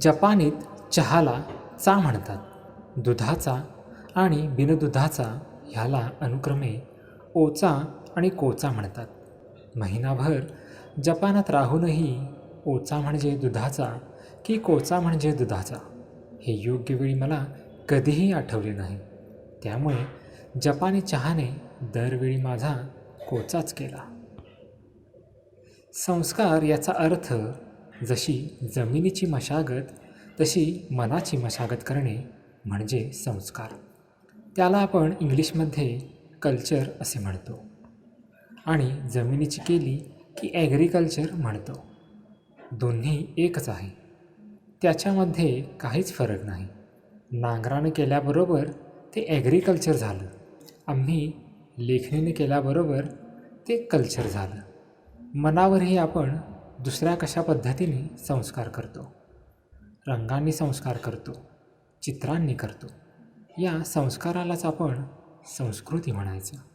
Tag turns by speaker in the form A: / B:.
A: जपानीत चहाला चा म्हणतात. दुधाचा आणि बिनदुधाचा ह्याला अनुक्रमे ओचा आणि कोचा म्हणतात. महिनाभर जपानात राहूनही ओचा म्हणजे दुधाचा की कोचा म्हणजे दुधाचा हे योग्य वेळी मला कधीही आठवले नाही. त्यामुळे जपानी चहाने दरवेळी माझा कोचाच केला. संस्कार याचा अर्थ जशी जमिनीची मशागत तशी मनाची मशागत करणे म्हणजे संस्कार. त्याला आपण इंग्लिशमध्ये कल्चर असे म्हणतो. आणि जमिनीची केली की ॲग्रिकल्चर म्हणतो. दोन्ही एकच आहे. त्याच्यामध्ये काहीच फरक नाही. नांगरानं केल्याबरोबर ते ॲग्रिकल्चर झालं. आम्ही लेखणीने केल्याबरोबर ते कल्चर झालं. मनावरही आपण दुसऱ्या कशा पद्धतीने संस्कार करतो? रंगांनी संस्कार करतो चित्रांनी करतो. या संस्कारालाच आपण संस्कृती म्हणायचं.